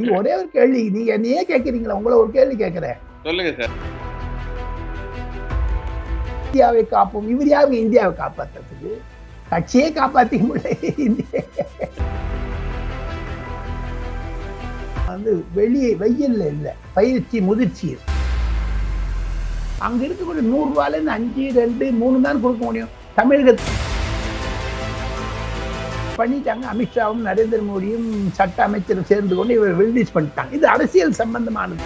நீங்க ஒரே ஒரு கேள்வி நீங்க என்னையே கேட்கறீங்களா? உங்களை ஒரு கேள்வி கேட்கிறேன். சொல்லுங்க சார். இந்தியாவை காப்போம். இவர் யாருங்க? இந்தியாவை காப்பாத்துறதுக்கு? கட்சியே காப்பாத்திக்க முடியல இந்திய வந்து வெளியே வெயில்ல இல்ல. பயிற்சி முதிர்ச்சி. அங்க இருக்கக்கூடிய நூறு ரூபாயில இருந்து அஞ்சு ரெண்டு மூணு தான் கொடுக்க முடியும். தமிழகத்தில் பண்ணிட்டாங்க அமித்ஷாவும் நரேந்திர மோடியும் சட்ட அமைச்சரும் சேர்ந்து கொண்டு இவர் ரிலீஸ் பண்ணிட்டாங்க. இது அரசியல் சம்பந்தமானது.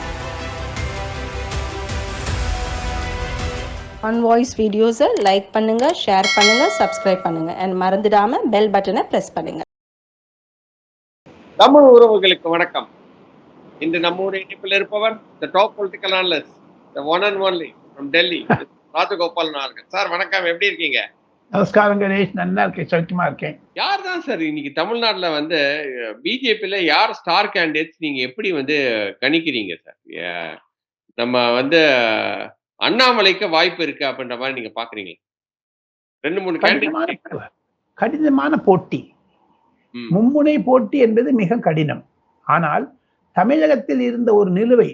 ஆன் வாய்ஸ் வீடியோஸை லைக் பண்ணுங்க ஷேர் பண்ணுங்க சப்ஸ்கிரைப் பண்ணுங்க. அண்ட் மறந்துடாம பெல் பட்டனை ப்ரெஸ் பண்ணுங்க. தமிழ் உறவுகளுக்கு வணக்கம். இன்று நம்ம ஊர் இணைப்பில் இருப்பவர் the top political analyst the one and only from Delhi Rajagopal நார்கள் sir வணக்கம். எப்படி இருக்கீங்க? நமஸ்காரம் கணேஷ் நல்லா இருக்கேன் சௌக்கியமா இருக்கேன். யார் தான் சார் இன்னைக்கு தமிழ்நாட்டுல வந்து பிஜேபியில யார் ஸ்டார் கேண்டிடேட்ஸ் நீங்க எப்படி வந்து கணிக்கிறீங்க சார்? நம்ம வந்து அண்ணாமலைக்கு வாய்ப்பு இருக்கு அப்படின்ற மாதிரி நீங்க பாக்குறீங்க ரெண்டு மூணு கேண்டிடேட் கடினமான போட்டி. மும்முனை போட்டி என்பது மிக கடினம். ஆனால் தமிழகத்தில் இருந்த ஒரு நிலுவை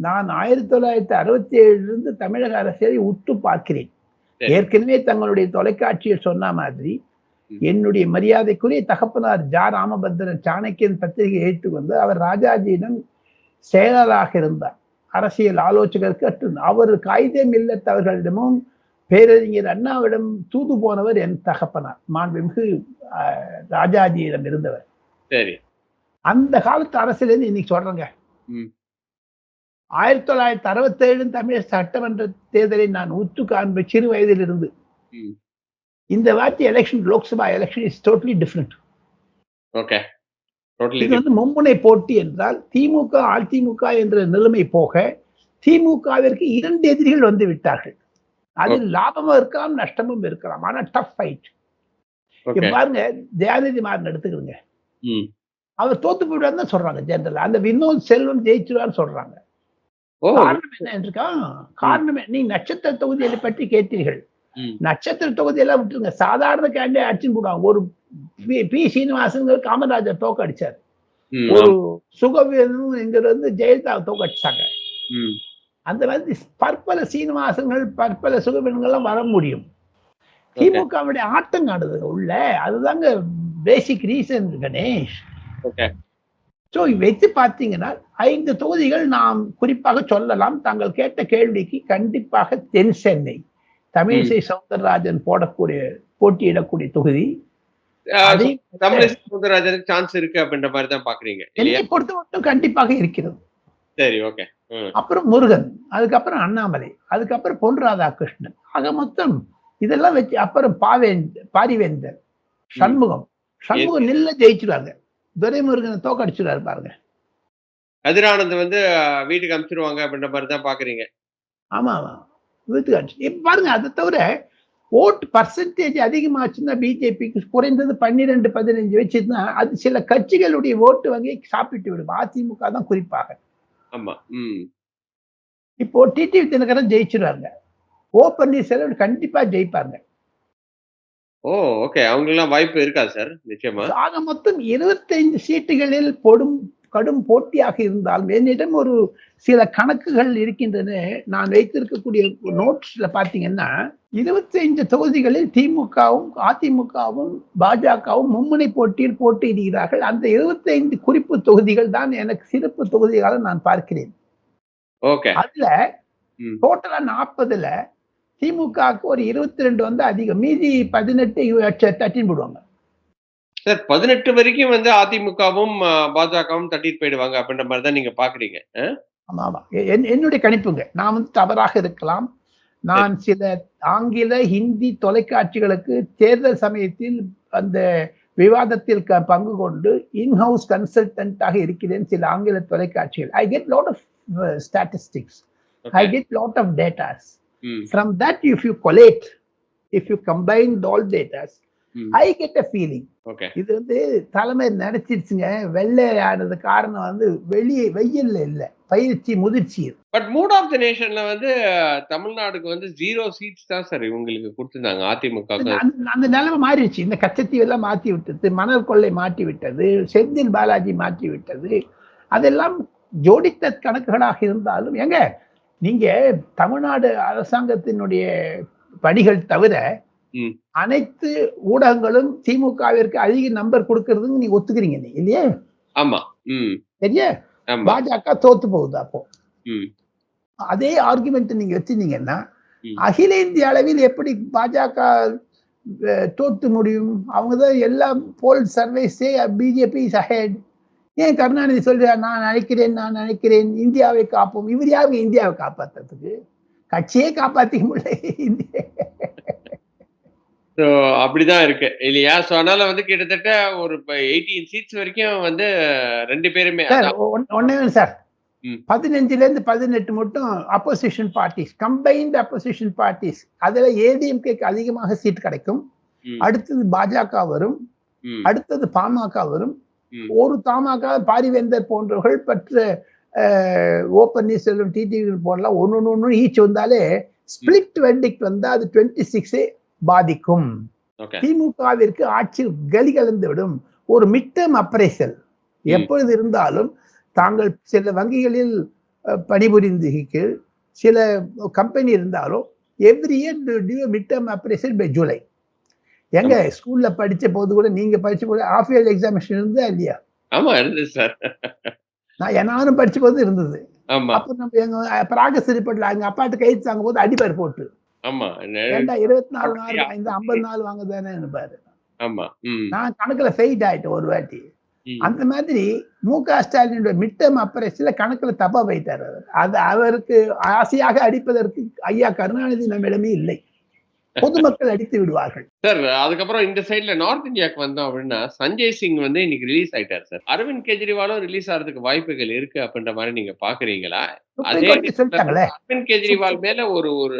நான் ஆயிரத்தி தொள்ளாயிரத்தி அறுபத்தி ஏழிலிருந்து தமிழக அரசியலை உற்று பார்க்கிறேன். ஏற்கனவே தங்களுடைய தொலைக்காட்சியில் சொன்ன மாதிரி. என்னுடைய மரியாதைக்குரிய தகப்பனார் ஜா. ராமபத்திரன் சாணக்கியன் பத்திரிகை ஏற்று வந்து அவர் ராஜாஜியிடம் செயலராக இருந்தார். அரசியல் ஆலோசகருக்கு அவர் காகிதம் இல்லத்தவர்களிடமும் பேரறிஞர் அண்ணாவிடம் தூது போனவர் என் தகப்பனார் மாண்புமிகு ராஜாஜியிடம் இருந்தவர். சரி. அந்த காலத்து அரசியல் இன்னைக்கு சொல்றேங்க. ஆயிரத்தி தொள்ளாயிரத்தி அறுபத்தி ஏழு தமிழ் சட்டமன்ற தேர்தலை நான் உற்று காண்ப சிறு வயதில் இருந்து ம். இந்த வாட்டி election Lok Sabha election is totally different okay இது வந்து மும்முனை போட்டி என்றால் திமுக அதிமுக என்ற நிலைமை போக திமுகவிற்கு இரண்டு எதிரிகள் வந்து விட்டார்கள். அதில் லாபமும் இருக்கலாம் நஷ்டமும் இருக்கலாம். ஆனா டஃப் ஃபைட் பாருங்க ஜெயலலிதா மாறன் எடுத்துக்கிறோங்க அவர் தோத்து போயிடுவான்னு தான் சொல்றாங்க ஜெனரல் அந்த வினோத் செல்வம் ஜெயிச்சிருவான்னு சொல்றாங்க. காரணம் என்ன என்றுக்கா? காரணம்? நீ நட்சத்திர தொகுதிகளை பற்றி கேட்டீர்கள். நட்சத்திர தொகுதியெல்லாம் விட்டுருங்க. சாதாரண கேண்டே அடிச்சுன்னு போடுவாங்க. ஒரு பி- சீனிவாசன் காமராஜர் தோக்க அடிச்சார். ம், ஒரு சுகவீரனும் இங்க இருந்து ஜெயலலிதா தோக்க அடிச்சாங்க. ம். அந்த மாதிரி பற்பல சீனிவாசன்கள் பற்பல சுகவீரன்கள்லாம் வர முடியும். திமுகவுடைய ஆட்டம் காணுது உள்ள. அதுதாங்க basic reason Ganesh. Okay. So வைத்து பார்த்தீங்கன்னா ஐந்து தொகுதிகள் நாம் குறிப்பாக சொல்லலாம். தாங்கள் கேட்ட கேள்விக்கு கண்டிப்பாக தென் சென்னை தமிழிசை சவுந்தரராஜன் போடக்கூடிய போட்டியிடக்கூடிய தொகுதி. தமிழிசை சவுந்தரராஜனுக்கு சான்ஸ் இருக்கு அப்படின்ற மாதிரி தான் பாக்குறீங்க என்னை பொறுத்த மட்டும் கண்டிப்பாக இருக்கிறது. சரி ஓகே. அப்புறம் முருகன் அதுக்கப்புறம் அண்ணாமலை அதுக்கப்புறம் பொன் ராதாகிருஷ்ணன். ஆக மொத்தம் இதெல்லாம் வச்சு அப்புறம் பாவேந்தர் பாரிவேந்தர் சண்முகம். சண்முகம் நில்ல ஜெயிச்சிருவாங்க. துரைமுருகனை தோக்கடிச்சிருவாரு பாருங்க. கதிரானந்த் வந்து வீட்டுக்கு அனுப்பிச்சிருவாங்க அப்படின்ற மாதிரி தான் பாக்குறீங்க. ஆமா ஆமா. வீட்டுக்கு அடிச்சு இப்ப பாருங்க அதை தவிர ஓட்டு பர்சன்டேஜ் அதிகமாச்சுன்னா பிஜேபிக்கு குறைந்தது பன்னிரெண்டு பதினஞ்சு வச்சுன்னா அது சில கட்சிகளுடைய ஓட்டு வகையை சாப்பிட்டு விடும். அதிமுக தான் குறிப்பாக. ஆமா ம். இப்போ டிடிவி தினகரன் ஜெயிச்சிருவாங்க ஓ பன்னீர்செல்வம் கண்டிப்பா ஜெயிப்பாங்க ஓ ஓகே அவங்களுக்குலாம் வாய்ப்பு இருக்கா சார் நிச்சயமா. ஆக மொத்தம் இருபத்தைந்து சீட்டுகளில் பொடும் கடும் போட்டியாக இருந்தாலும் என்னிடம் ஒரு சில கணக்குகள் இருக்கின்றன. நான் வைத்திருக்கக்கூடிய நோட்ஸ்ல பாத்தீங்கன்னா இருபத்தைந்து தொகுதிகளில் திமுகவும் அதிமுகவும் பாஜகவும் மும்முனை போட்டியில் போட்டியிடுகிறார்கள். அந்த இருபத்தைந்து குறிப்பு தொகுதிகள் தான் எனக்கு சிறப்பு தொகுதிகளாக நான் பார்க்கிறேன். ஓகே அதுல. டோட்டலா நாற்பதுல திமுகவுக்கு ஒரு இருபத்தி ரெண்டு வந்து அதிகம். மீதி பதினெட்டு தட்டின்னு போடுவாங்க. சார் பதினெட்டு வரைக்கும் வந்து அதிமுகவும் பாஜகவும் தட்டிட்டு போயிடுவாங்க அப்படின்ற மாதிரி தான் நீங்க பாக்குறீங்க? ஆமா ஆமா. என்- என்னுடைய கணிப்புங்க. நான் வந்து தவறாக இருக்கலாம். நான் சில ஆங்கில ஹிந்தி தொலைக்காட்சிகளுக்கு தேர்தல் சமயத்தில் அந்த விவாதத்தில் பங்கு கொண்டு இன்ஹவுஸ் கன்சல்டன்டாக இருக்கிறேன் சில ஆங்கில தொலைக்காட்சிகள். I get lot of statistics I. Get lot of datas from that if you collate if you combine all datas ம். ஐ கெட் அ ஃபீலிங் இது வந்து தலைமை நினைச்சிருச்சுங்க வெள்ளை ஆனது காரணம் வந்து வெளியே வெயில்ல இல்ல. பயிற்சி முதிர்ச்சி. பட் மூட் ஆஃப் த நேஷன்ல வந்து தமிழ்நாடுக்கு வந்து ஜீரோ சீட்ஸ் தான் சார் இவங்களுக்கு கொடுத்திருந்தாங்க அதிமுக அந்த- நிலைமை மாறிடுச்சு. இந்த கச்சத்தீவு எல்லாம் மாத்தி விட்டது மணல் கொள்ளை மாற்றி விட்டது செந்தில் பாலாஜி மாற்றி விட்டது. அதெல்லாம் ஜோடித்த கணக்குகளாக இருந்தாலும் எங்க? நீங்க தமிழ்நாடு அரசாங்கத்தினுடைய பணிகள் தவிர. அனைத்து ஊடகங்களும் திமுகவிற்கு அதிக நம்பர் கொடுக்கறதுன்னு நீங்க ஒத்துக்கிறீங்க நீ இல்லையே? ஆமா. சரியா? பாஜக தோத்து போகுது அப்போ. அதே ஆர்குமெண்ட் நீங்க வச்சிருந்தீங்கன்னா. அகில இந்திய அளவில் எப்படி பாஜக தோற்று முடியும்? அவங்க தான் எல்லா போல் சர்வேஸே பிஜேபி இஸ் அஹெட் ஏன் கருணாநிதி சொல்றார் நான் நினைக்கிறேன் நான் நினைக்கிறேன் இந்தியாவை காப்போம். இவர் யாருங்க இந்தியாவை காப்பாத்துறதுக்கு? கட்சியே காப்பாத்திக்க முடியல. இந்திய. ஸோ அப்படிதான் இருக்கு. இல்லையா ஸோ அதனால வந்து கிட்டத்தட்ட ஒரு எயிட்டீன் சீட்ஸ் வரைக்கும் வந்து ரெண்டு பேருமே ஒன்னே சார். பதினஞ்சுல இருந்து பதினெட்டு மட்டும் opposition parties combined opposition parties அதுல ஏடிஎம்கேக்கு அதிகமாக சீட் கிடைக்கும். அடுத்தது பாஜக வரும். அடுத்தது பாமக வரும். ஒரு தமாக பாரிவேந்தர் போன்றவர்கள் பற்ற ஓ பன்னீர்செல்வம் டிடிவி போடலாம் ஒன்று ஒன்று ஈச் வந்தாலே ஸ்பிளிட் வெர்டிக்ட் வந்தா அது டுவெண்ட்டி சிக்ஸே பாதிக்கும். திமுகவிற்கு ஆட்சி கலி கலந்து விடும் ஒரு மிட்டம் அப்ரைசல் எப்பொழுது இருந்தாலும் தாங்கள் சில வங்கிகளில் பணிபுரிந்து சில கம்பெனி இருந்தாலும் every year due midterm appraisal by July எங்க? ஸ்கூல்ல படிச்ச போது கூட நீங்க படிச்ச போது ஆஃப் இயர் எக்ஸாமினேஷன் இருந்தா இல்லையா? ஆமா இருந்தது சார். நான் நானும் படிச்ச போது இருந்தது. ஆமா. அப்ப நம்ம எங்க ப்ராகஸ் ரிப்போர்ட்ல எங்க அப்பாட்ட கைது தாங்க போது அடிப்பார் போட்டு. ஆமா. ஏண்டா இருபத்தி நாலு நாள் இந்த ஐம்பது நாள் வாங்குதானே பாரு ஆமா நான் கணக்குல ஃபெயிட் ஆயிட்டேன் ஒரு வாட்டி. அந்த மாதிரி மு க ஸ்டாலினுடைய மிட்டம் அப்ரேஷன்ல கணக்குல தப்பா போயிட்டார் அவர். அது அவருக்கு ஆசையாக அடிப்பதற்கு ஐயா கருணாநிதி நம்மிடமே இல்லை. பொதுமக்கள் அடித்து விடுவார்கள். சார் அதுக்கப்புறம் இந்த சைடுல நார்த் இந்தியாவுக்கு வந்தோம் அப்படின்னா சஞ்சய் சிங் வந்து இன்னைக்கு ரிலீஸ் ஆயிட்டார் சார் அரவிந்த் கெஜ்ரிவாலும் ரிலீஸ் ஆகிறதுக்கு வாய்ப்புகள் இருக்கு அப்படின்ற மாதிரி நீங்க பாக்குறீங்களா? சொல்லிட்டாங்களே. அரவிந்த் கெஜ்ரிவால் மேல ஒரு ஒரு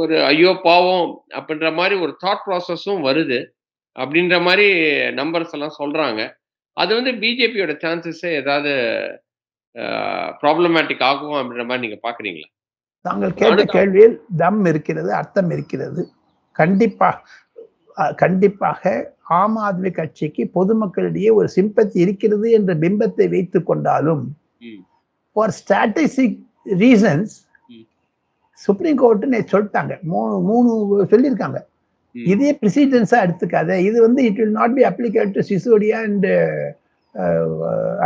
ஒரு ஐயோ பாவம் அப்படின்ற மாதிரி ஒரு தாட் ப்ராசஸும் வருது அப்படின்ற மாதிரி நம்பர்ஸ் எல்லாம் சொல்றாங்க. அது வந்து பிஜேபியோட சான்சஸே ஏதாவது ப்ராப்ளமேட்டிக் ஆகும் அப்படின்ற மாதிரி நீங்க பாக்குறீங்களா? தாங்கள் கேட்ட. கேள்வியில் தம் இருக்கிறது அர்த்தம் இருக்கிறது கண்டிப்பாக கண்டிப்பாக ஆம் ஆத்மி கட்சிக்கு பொதுமக்களிடையே ஒரு சிம்பத்தி இருக்கிறது என்ற பிம்பத்தை வைத்துக் கொண்டாலும். For strategic reasons. Supreme court நேற்று சொல்லிட்டாங்க மூணு மூணு சொல்லியிருக்காங்க. இதே பிரசிடென்ஸா எடுத்துக்காத இது வந்து it will not be applicable to Sisodia and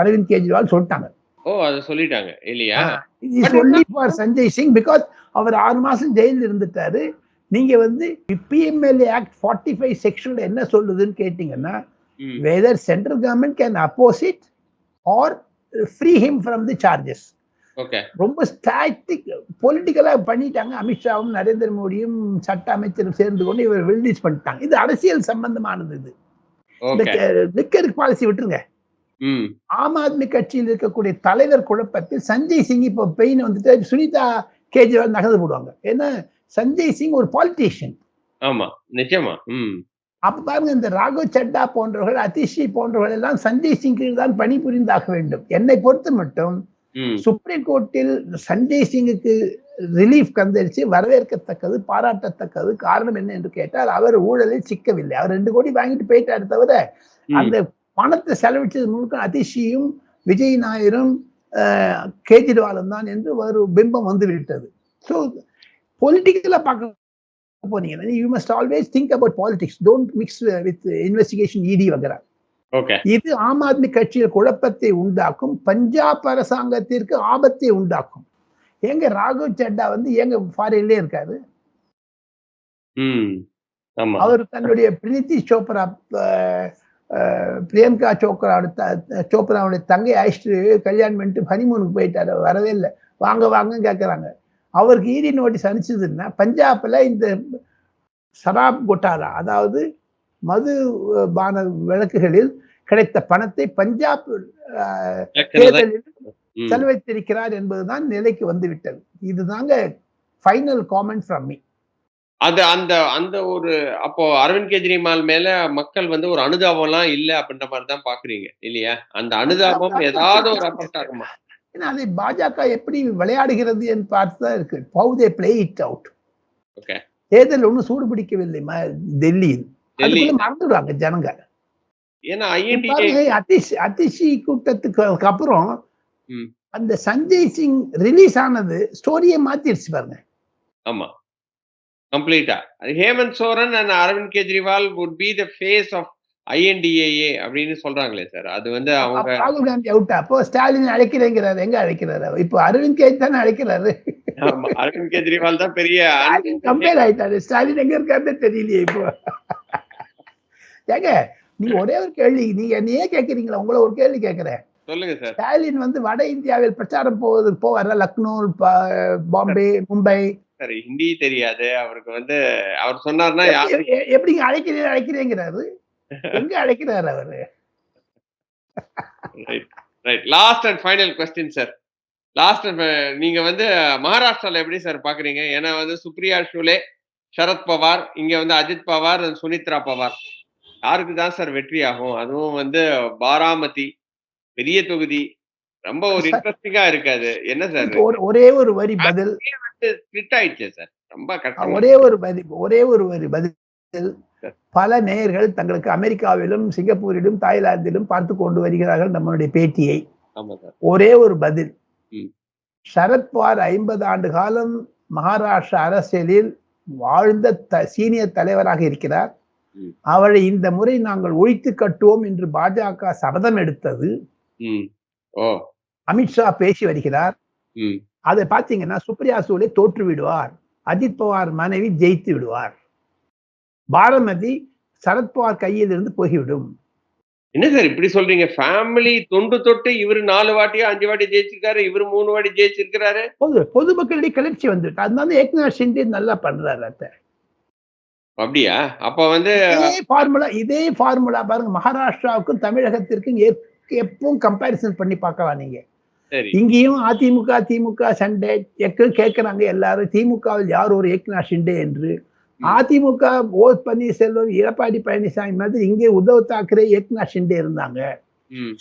Arvind Kejriwal சொல்லிட்டாங்க ஓ அதை சொல்லிட்டாங்க. இல்லையா? ஃபார் சஞ்சய் சிங் பிகாஸ் அவர் ஆறு மாசம் ஜெயிலில் இருந்துட்டாரு. நீங்க வந்து பிஎம்எல்ஏ ஆக்ட் ஃபார்ட்டி ஃபைவ் செக்ஷன்ல என்ன சொல்லுதுன்னு கேட்டீங்கன்னா. Whether central government can oppose it or free him from the charges ரொம்ப ஸ்டாட்டிக் பொலிட்டிக்கலா பண்ணிட்டாங்க. அமித்ஷாவும் நரேந்திர மோடியும் சட்ட அமைச்சரும் சேர்ந்து கொண்டு இவர் ரிலீஸ் பண்ணிட்டாங்க. இது அரசியல் சம்பந்தமானது இது. இந்த லிக்கர் பாலிசி விட்டுருங்க. ஆம் ஆத்மி கட்சியில் இருக்கக்கூடிய தலைவர் குழப்பத்தில் சஞ்சய் சிங் இப்போ பெயின் வந்துட்டு சுனிதா கேஜ்ரிவால் நகர்ந்து போடுவாங்க. ஏன்னா சஞ்சய் சிங் ஒரு பாலிட்டிஷியன் ஆமா நிச்சயமா. அப்ப பாருங்க இந்த ராகவ் சட்டா போன்றவர்கள் அதிஷி போன்றவர்கள் எல்லாம் சஞ்சய் சிங் தான் பணிபுரிந்தாக வேண்டும். என்னை பொறுத்த மட்டும் சுப்ரீம் கோர்ட்டில் சஞ்சய் சிங்குக்கு ரிலீஃப் கந்தரிச்சு வரவேற்கத்தக்கது பாராட்டத்தக்கது காரணம் என்ன என்று கேட்டால் அவர் ஊழலில் சிக்கவில்லை. அவர் ரெண்டு கோடி வாங்கிட்டு போயிட்டாரு தவிர. அந்த பணத்தை செலவிட்டது முழுக்க அதிஷியும் விஜய் நாயரும் கேஜ்ரிவாலும் தான் என்று ஒரு பிம்பம் வந்து விட்டது. ஸோ பொலிட்டிக்கலா பார்க்க போனீங்கன்னா you must always think about politics don't mix with investigation ED வகரா. இது ஆம் ஆத்மி கட்சியில் குழப்பத்தை உண்டாக்கும் பஞ்சாப் அரசாங்கத்திற்கு ஆபத்தை உண்டாக்கும். எங்க ராகவ் சட்டா வந்து எங்க ஃபாரின்லயே இருக்காரு? அவர் தன்னுடைய பிரித்தி சோப்ரா பிரியங்கா சோப்ராவோட சோப்ராவுடைய தங்கை அழைச்சிட்டு கல்யாணம் பண்ணிட்டு ஹனிமூனுக்கு போயிட்டாரு. வரவே இல்லை. வாங்க வாங்கன்னு கேட்குறாங்க அவருக்கு இடி நோட்டீஸ் அனுப்பிச்சதுன்னா பஞ்சாப்ல இந்த சராப் கொட்டாரா அதாவது மது பான விளக்குகளில் கிடைத்த பணத்தை பஞ்சாப் தேர்தலில். செலவழித்திருக்கிறார் என்பதுதான் நிலைக்கு வந்து விட்டது இதுதாங்க ஃபைனல் காமெண்ட் ஃப்ரம் மீ அது அந்த அந்த ஒரு அப்போ அரவிந்த் கெஜ்ரிவால் மேல மக்கள் வந்து ஒரு அனுதாபம்லாம் இல்ல அப்படின்ற மாதிரி தான் பாக்குறீங்க இல்லையா? அந்த அனுதாபம் ஏதாவது ஒரு அஃபெக்ட் ஆகுமா ஏன்னா அதை பாஜக எப்படி விளையாடுகிறது என்று பார்த்து தான் இருக்கு. How they play it out Okay. தேர்தல் ஒன்றும் சூடு பிடிக்கவில்லை டெல்லியில். மறந்துடுவாங்க ஜனங்க ஏன்னா அதிஷ் அதிஷி கூட்டத்துக்கு அப்புறம். அந்த சஞ்சய் சிங் ரிலீஸ் ஆனது ஸ்டோரியை மாத்திருச்சு பாருங்க. ஆமா. கம்ப்ளீட்டா? Hemant Soren and Arvind Kejriwal would be the face of INDIA அப்படின்னு சொல்றாங்களே சார் அது வந்து அவங்க ராகுல் காந்தி அவுட்டா அப்போ ஸ்டாலின் அழைக்கிறேங்கிறாரு. எங்க அழைக்கிறாரு? இப்போ அரவிந்த் கெஜ் தானே அழைக்கிறாரு? அரவிந்த் கெஜ்ரிவால் தான் பெரிய கம்பேர் ஆயிட்டாரு. ஸ்டாலின் எங்க இருக்காருன்னு தெரியலையே இப்போ. ஏங்க நீங்க ஒரே ஒரு கேள்வி. நீங்க என்னையே கேக்குறீங்களா உங்களை ஒரு கேள்வி சொல்லுங்க சார் ஸ்டாலின் வந்து வட இந்தியாவில் பிரச்சாரம் போவது போவார? லக்னோ பாம்பே மும்பை சார் ஹிந்தி தெரியாது. அவருக்கு வந்து அவர் சொன்னார்னா எப்படிங்க அழைக்கிறேன் அழைக்கிறேங்கிறாரு? எங்க அழைக்கிறாரு அவரு? Right last and final question sir last நீங்க வந்து மகாராஷ்டிரால எப்படி சார் பாக்குறீங்க? ஏன்னா வந்து சுப்ரியா ஷூலே சரத் பவார் இங்க வந்து அஜித் பவார் சுனித்ரா பவார். யாருக்கு தான் சார் வெற்றி ஆகும் அதுவும் வந்து பாராமதி பெரிய தொகுதி. ரொம்ப ஒரு இன்ட்ரெஸ்டிங்கா இருக்காது. என்ன சார்? ஒரு- ஒரே வரி பதில் ஸ்பிளிட் ஆயிடுச்சு சார். ரொம்ப கஷ்டம் ஒரே ஒரு வரி ஒரே ஒரு வரி பதில். பல நேயர்கள் தங்களுக்கு அமெரிக்காவிலும் சிங்கப்பூரிலும் தாய்லாந்திலும் பார்த்து கொண்டு வருகிறார்கள் நம்மளுடைய பேட்டியை. ஒரே ஒரு பதில். சரத்பவார் ஐம்பது ஆண்டு காலம் மகாராஷ்டிரா அரசியலில் வாழ்ந்த த- சீனியர் தலைவராக இருக்கிறார். ம். அவரை இந்த முறை நாங்கள் ஒழித்து கட்டுவோம் என்று பாஜக சபதம் எடுத்தது. அமித்ஷா பேசி வருகிறார். அதை பார்த்தீங்கன்னா சுப்ரியா சூலே தோற்று விடுவார். அஜித் பவார் மனைவி ஜெயித்து விடுவார். பாரமதி சரத்பவார் கையில் இருந்து போய்விடும் என்ன சார் இப்படி சொல்றீங்க? ஃபேமிலி தொண்டு தொட்டு இவரு நாலு வாட்டியோ அஞ்சு வாட்டி ஜெயிச்சிருக்காரு இவரு மூணு வாட்டி ஜெயிச்சிருக்கிறாரு. பொது பொதுமக்களிடையே கிளர்ச்சி வந்துட்டு அதனால ஏக்நாத் ஷிண்டே நல்லா பண்றாரு அத்தை. அப்படியா? அப்ப வந்து இதே ஃபார்முலா இதே ஃபார்முலா பாருங்க மகாராஷ்டிராவுக்கும் தமிழகத்திற்கும் எப்பவும் கம்பேரிசன் பண்ணி பார்க்கலாம் நீங்க. இங்கேயும் அதிமுக திமுக சண்டை. எக்கு கேட்கிறாங்க எல்லாரும் திமுகவில் யார் ஒரு ஏக்நாத் ஷிண்டே என்று. அதிமுக ஓ பன்னீர்செல்வம் எடப்பாடி பழனிசாமி மாதிரி இங்கே உத்தவ் தாக்கரே ஏக்நாத் ஷிண்டே இருந்தாங்க.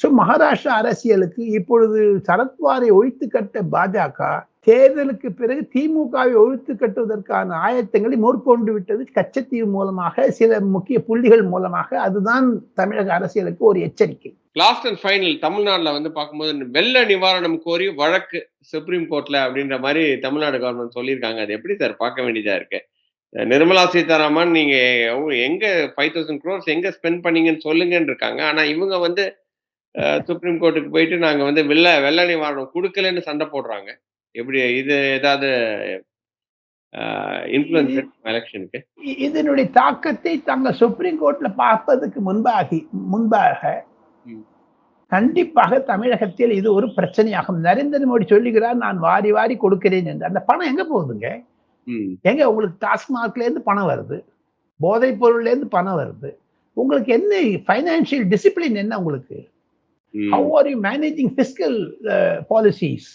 ஸோ மகாராஷ்டிரா அரசியலுக்கு இப்பொழுது சரத்வாரை ஒழித்து கட்ட பாஜக தேர்தலுக்கு பிறகு திமுகவை ஒழித்து கட்டுவதற்கான ஆயத்தங்களை மேற்கொண்டு விட்டது கச்சத்தீவு மூலமாக சில முக்கிய புள்ளிகள் மூலமாக. அதுதான் தமிழக அரசியலுக்கு ஒரு எச்சரிக்கை. லாஸ்ட் அண்ட் ஃபைனல் தமிழ்நாட்டுல வந்து பார்க்கும்போது வெள்ள நிவாரணம் கோரி வழக்கு சுப்ரீம் கோர்ட்ல அப்படின்ற மாதிரி தமிழ்நாடு கவர்மெண்ட் சொல்லியிருக்காங்க. அது எப்படி சார் பார்க்க வேண்டியதா இருக்கு? நிர்மலா சீதாராமன் நீங்க எங்க ஃபைவ் தௌசண்ட் க்ரோர்ஸ் எங்க ஸ்பெண்ட் பண்ணீங்கன்னு சொல்லுங்கன்னு இருக்காங்க. ஆனா இவங்க வந்து சுப்ரீம் கோர்ட்டுக்கு போயிட்டு நாங்க வந்து வெள்ள வெள்ள நிவாரணம் கொடுக்கலன்னு சண்டை போடுறாங்க. எப்படி இது ஏதாவது இன்ஃபுளுன்ஸ் எலெக்ஷனுக்கு இ- இதனுடைய தாக்கத்தை தாங்கள் சுப்ரீம் கோர்ட்ல பார்ப்பதற்கு முன்பாகி முன்பாக. கண்டிப்பாக தமிழகத்தில் இது ஒரு பிரச்சனையாகும். நரேந்திர மோடி சொல்லுகிறார் நான் வாரி வாரி கொடுக்கிறேன் என்று. அந்த பணம் எங்க போகுதுங்க? எங்க உங்களுக்கு டாஸ்மார்க்ல இருந்து பணம் வருது? போதைப் பொருள்ல இருந்து பணம் வருது? உங்களுக்கு என்ன ஃபைனான்சியல் டிசிப்ளின் என்ன உங்களுக்கு? How are you managing fiscal policies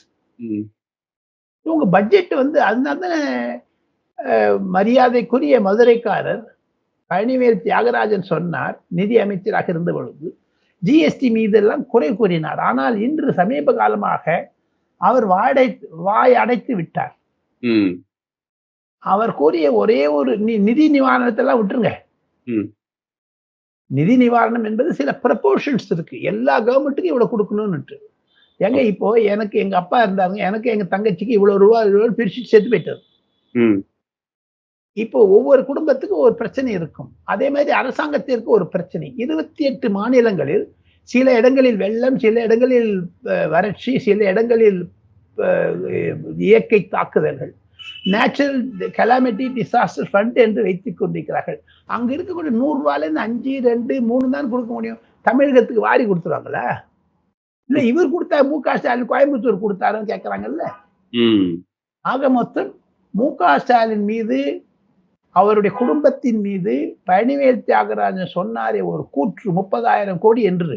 உங்க பட்ஜெட் வந்து அதனால தானே, மரியாதைக்குரிய மதுரைக்காரர் பழனிவேல் தியாகராஜன் சொன்னார் நிதி அமைச்சராக இருந்த பொழுது ஜிஎஸ்டி மீதெல்லாம் குறை கூறினார். ஆனால் இன்று சமீப காலமாக அவர் வாடை வாய் அடைத்து விட்டார். அவர் கூறிய ஒரே ஒரு நிதி நிவாரணத்தெல்லாம் விட்டுருங்க. நிதி நிவாரணம் என்பது சில ப்ரப்போர்ஷன்ஸ் இருக்கு. எல்லா கவர்மெண்ட்டுக்கும் இவ்வளவு கொடுக்கணும்னுட்டு. எங்க இப்போ எனக்கு எங்க அப்பா இருந்தாங்க எனக்கு எங்க தங்கச்சிக்கு இவ்வளவு ரூபா இவ்வளவு பிரிச்சு சேர்த்து போயிட்டது ம். இப்போ ஒவ்வொரு குடும்பத்துக்கும் ஒரு பிரச்சனை இருக்கும். அதே மாதிரி அரசாங்கத்திற்கு ஒரு பிரச்சனை. இருபத்தி எட்டு மாநிலங்களில் சில இடங்களில் வெள்ளம் சில இடங்களில் வறட்சி சில இடங்களில் இயற்கை தாக்குதல்கள். நேச்சுரல் கலாமிட்டி டிசாஸ்டர் ஃபண்ட் என்று வைத்துக் கொண்டிருக்கிறார்கள். அங்க இருக்கக்கூடிய நூறு ரூபாயில இருந்து அஞ்சு ரெண்டு மூணு தான் கொடுக்க முடியும். தமிழகத்துக்கு வாரி கொடுத்துருவாங்களா? இல்ல இவர் கொடுத்தா மு க ஸ்டாலின் கோயம்புத்தூர் கொடுத்தாருன்னு கேட்கறாங்கல்ல ஆக மொத்தம் மு க ஸ்டாலின் மீது அவருடைய குடும்பத்தின் மீது பழனிவேல் தியாகராஜன் சொன்னாரே ஒரு கூற்று முப்பதாயிரம் கோடி என்று.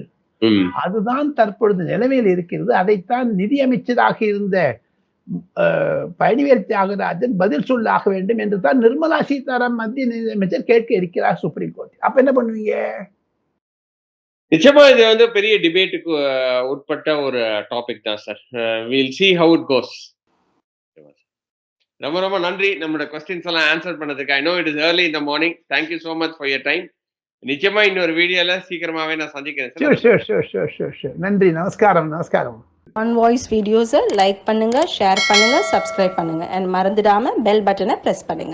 அதுதான் தற்பொழுது நிலைமையில் இருக்கிறது. அதைத்தான் நிதி அமைச்சராக இருந்த பழனிவேல் தியாகராஜன் பதில் சொல்லாக வேண்டும் என்று தான் நிர்மலா சீதாராமன் மத்திய நிதி அமைச்சர் கேட்க இருக்கிறார் சுப்ரீம் கோர்ட் அப்ப என்ன பண்ணுவீங்க? நிச்சயமா இது வந்து பெரிய டிபேட்டுக்கு உட்பட்ட ஒரு டாபிக் தான் sir will see how it goes ரொம்ப ரொம்ப நன்றி. நம்மளோட கொஸ்டின்ஸ் எல்லாம் ஆன்சர் பண்ணதுக்கு. I know it is early இந்த morning thank you so much for your time நிச்சயமா இன்னொரு வீடியோல சீக்கிரமாவே நான் சந்திக்கிறேன். Sure sir sure sure sure sure sure நன்றி. நமஸ்காரம் நமஸ்காரம். ஆன் வாய்ஸ் வீடியோஸை லைக் பண்ணுங்க ஷேர் பண்ணுங்க சப்ஸ்கிரைப் பண்ணுங்க. அண்ட் மறந்துடாம பெல் பட்டனை ப்ரெஸ் பண்ணுங்க.